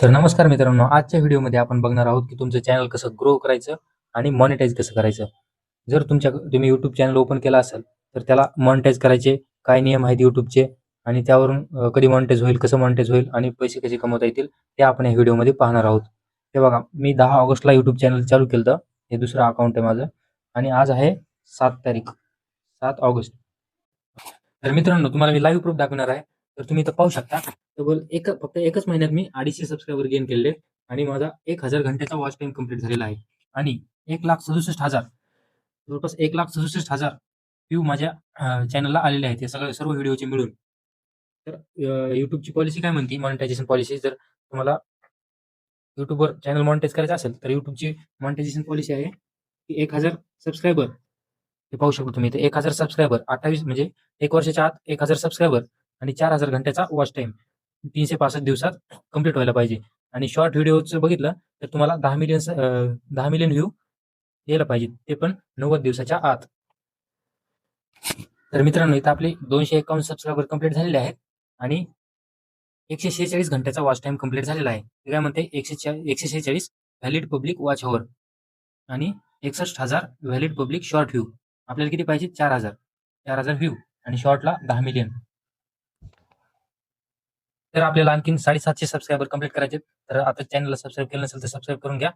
तर नमस्कार मित्रांनो आजच्या व्हिडिओमध्ये आपण बघणार आहोत की तुमचं चॅनल कसं ग्रो करायचं आणि मॉनिटाईज कसं करायचं. जर तुमच्या तुम्ही युट्यूब चॅनल ओपन केला असेल तर त्याला मॉनिटाईज करायचे काय नियम आहेत युट्यूबचे आणि त्यावरून कधी मॉनिटाईज होईल कसं मॉनिटाईज होईल आणि पैसे कसे कमवता येतील ते आपण या व्हिडिओमध्ये पाहणार आहोत. हे बघा मी दहा ऑगस्टला युट्यूब चॅनल चालू केलं होतं. हे दुसरं अकाउंट आहे माझं आणि आज आहे सात तारीख सात ऑगस्ट. तर मित्रांनो तुम्हाला मी लाईव्ह प्रूफ दाखवणार आहे. तर तुम्ही इथं पाहू शकता. तब्बल एक फक्त एकच महिन्यात मी अडीचशे सबस्क्रायबर गेन केले आणि माझा एक हजार घंट्याचा वॉच टाइम कंप्लीट झालेला आहे. आणि एक लाख सदुसष्ट हजार जवळपास एक लाख सदुसष्ट हजार व्ह्यू माझ्या चॅनलला आलेले आहेत. या सगळे सर्व व्हिडिओचे मिळून. तर युट्यूबची पॉलिसी काय म्हणते? मॉनिटायझेशन पॉलिसी जर तुम्हाला युट्यूबवर चॅनल मॉनिटाईज करायचं असेल तर युट्यूबची मॉनिटायझेशन पॉलिसी आहे की एक हजार सबस्क्रायबर हे पाहू शकतो तुम्ही इथे. एक हजार सबस्क्रायबर अठ्ठावीस म्हणजे एक वर्षाच्या आत एक हजार सबस्क्रायबर आणि चार हजार घंट्याचा वॉच टाइम तीनशे पासष्ट दिवसात कंप्लीट व्हायला पाहिजे. आणि शॉर्ट व्हिडिओचं बघितलं तर तुम्हाला दहा मिलियन दहा मिलियन व्ह्यू यायला पाहिजे ते पण नव्वद दिवसाच्या आत. तर मित्रांनो इथं आपले दोनशे एकावन्न सबस्क्रायबर कंप्लीट झालेले आहेत आणि एकशे शेहेचाळीस घंट्याचा वॉच टाइम कंप्लीट झालेला आहे. ते काय म्हणते? एकशे एकशे शेहेचाळीस व्हॅलिड पब्लिक वॉच ओव्हर आणि एकसष्ट हजार व्हॅलिड पब्लिक शॉर्ट व्ह्यू आपल्याला किती पाहिजे चार हजार. चार हजार व्ह्यू आणि शॉर्टला दहा मिलियन तर आपल्याला आणखी साडेसातशे सबस्क्रायबर कंप्लीट करायचे तर आता चॅनलला सबस्क्राईब केलं नसेल तर सबस्क्राईब करून घ्या.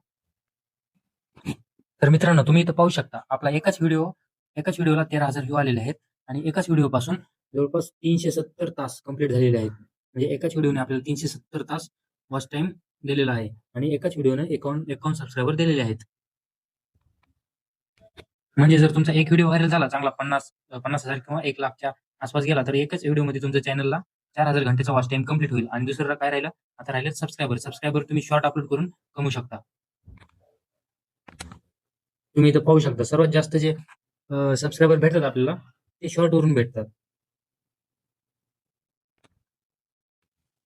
तर मित्रांनो तुम्ही इथं पाहू शकता आपला एकाच व्हिडिओ एकाच व्हिडिओला तेरा हजार व्ह्यू आलेले आहेत. आणि एकाच व्हिडिओ पासून जवळपास तीनशे सत्तर तास कंप्लीट झालेले आहेत. म्हणजे एकाच व्हिडिओने आपल्याला तीनशे सत्तर तास वॉच टाइम दिलेला आहे. आणि एकाच व्हिडिओने एकावन्न एकावन्न सबस्क्रायबर दिलेले आहेत. म्हणजे जर तुमचा एक व्हिडिओ व्हायरल झाला चांगला पन्नास पन्नास हजार किंवा एक लाखच्या आसपास गेला तर एकच व्हिडिओमध्ये तुमच्या चॅनलला चार हजार घंटेचा वॉच टाइम कंप्लीट होईल. आणि दुसरं काय राहिलं? आता राहिलं सबस्क्रायबर सबस्क्रायबर तुम्ही शॉर्ट अपलोड करून कमवू शकता. तुम्ही इथं पाहू शकता. सर्वात जास्त जे सबस्क्रायबर भेटतात आपल्याला ते शॉर्ट वरून भेटतात.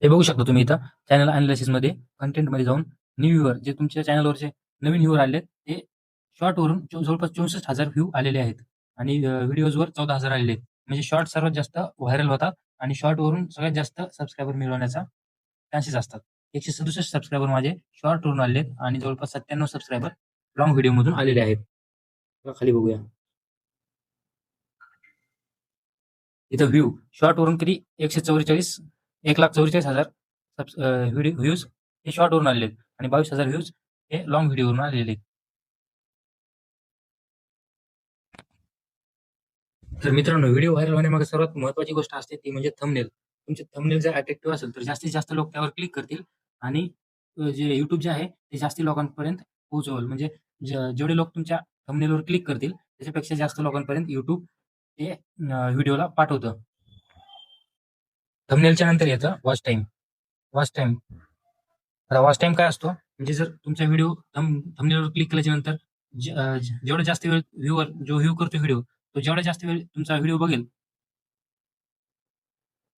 हे बघू शकता तुम्ही इथं चॅनल अनालिसिसमध्ये कंटेंटमध्ये जाऊन न्यू व्ह्यूअर जे तुमच्या चॅनलवरचे नवीन व्ह्यूअर आले ते शॉर्ट वरून जवळपास चौसष्ट हजार व्ह्यू आलेले आहेत. आणि व्हिडिओजवर चौदा हजार आलेले आहेत. म्हणजे शॉर्ट सर्वात जास्त व्हायरल होतात आणि शॉर्ट वरून सगळ्यात जास्त सबस्क्रायबर मिळवण्याचा चान्सेस असतात. एकशे सदुसष्ट सबस्क्रायबर माझे शॉर्ट वरून आले आहेत आणि जवळपास सत्त्याण्णव सबस्क्रायबर लॉंग व्हिडिओ मधून आलेले आहेत. खाली बघूया. इथं व्ह्यू शॉर्ट वरून किती? एकशे चौवेचाळीस एक लाख चौवेचाळीस हजार व्हिडिओ व्ह्यूज हे शॉर्ट वरून आलेले आहेत. आणि बावीस हजार व्ह्यूज हे लॉंग व्हिडिओवरून आलेले आहेत. तर मित्रांनो व्हिडिओ व्हायरल होण्यामागे सर्वात महत्वाची गोष्ट असते ती म्हणजे थंबनेल तुमचे थंबनेल जर अट्रॅक्टिव्ह असेल तर जास्तीत जास्त लोक त्यावर क्लिक करतील आणि जे युट्यूब जे आहे ते जास्ती लोकांपर्यंत पोहोचवल. म्हणजे जेवढे लोक तुमच्या थंबनेलवर क्लिक करतील त्याच्यापेक्षा जास्त लोकांपर्यंत युट्यूब ते व्हिडिओला पाठवतं. थंबनेलच्या नंतर येतं वॉच टाइम वॉच टाइम आता वॉच टाइम काय असतो? म्हणजे जर तुमचा व्हिडिओ थंबनेलवर क्लिक केल्याच्यानंतर जेवढा जास्त वेळ व्ह्यूवर जो व्ह्यू करतो व्हिडिओ तो जेवढा जास्त वेळ तुमचा व्हिडिओ बघेल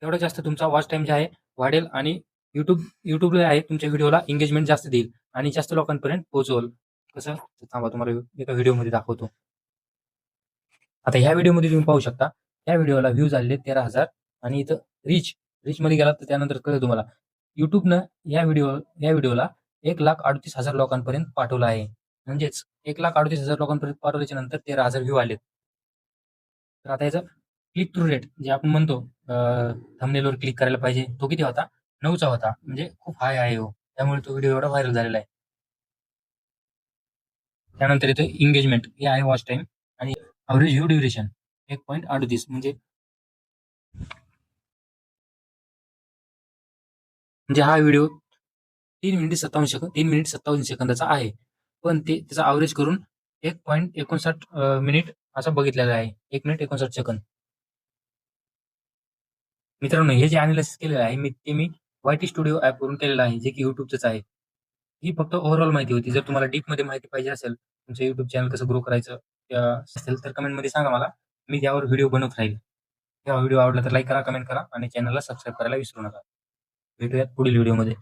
तेवढा जास्त तुमचा वॉच टाइम जे आहे वाढेल आणि युट्यूब युट्यूब आहे तुमच्या व्हिडिओला एंगेजमेंट जास्त देईल आणि जास्त लोकांपर्यंत पोहोचवल. कसं? थांबा तुम्हाला एका व्हिडिओमध्ये दाखवतो. आता ह्या व्हिडिओमध्ये तुम्ही पाहू शकता या व्हिडिओला व्ह्यूज आलेले तेरा हजार आणि इथं रीच रीचमध्ये गेला तर त्यानंतर कळेल तुम्हाला. युट्यूबनं या व्हिडिओ या व्हिडिओला एक लाख अडतीस हजार लोकांपर्यंत पाठवलं आहे. म्हणजेच एक लाख अडतीस हजार लोकांपर्यंत पाठवल्याच्या नंतर तेरा हजार व्ह्यू आलेत. तर आता याचा क्लिक थ्रू रेट जे आपण म्हणतो थंबनेलवर क्लिक करायला पाहिजे तो किती होता? नऊचा होता म्हणजे खूप हाय आहे हो. त्यामुळे तो व्हिडिओ एवढा व्हायरल झालेला आहे. त्यानंतर येतो एंगेजमेंट हे आहे वॉच टाइम आणि अवरेज व्ह्यू ड्युरेशन एक पॉईंट अडतीस म्हणजे म्हणजे हा व्हिडिओ तीन मिनिट सत्तावन्न सेकंद तीन मिनिट सत्तावन्न सेकंदाचा आहे. पण ते त्याचा अवरेज करून एक पॉईंट एकोणसाठ मिनिट असा बघितलेला आहे. एक मिनिट एकोणसाठ सेकंद. मित्रांनो हे जे अनालिसिस केलेलं आहे मी ते मी वायटी स्टुडिओ ऍपवरून केलेलं आहे जे की युट्यूबचंच आहे. ही फक्त ओव्हरऑल माहिती होती. जर तुम्हाला डीपमध्ये माहिती पाहिजे असेल तुमचं युट्यूब चॅनल कसं ग्रो करायचं असेल तर कमेंटमध्ये सांगा मला. मी त्यावर व्हिडिओ बनवत राहील. तेव्हा व्हिडिओ आवडला तर लाईक करा कमेंट करा आणि चॅनलला सबस्क्राईब करायला विसरू नका. भेटूयात पुढील व्हिडिओमध्ये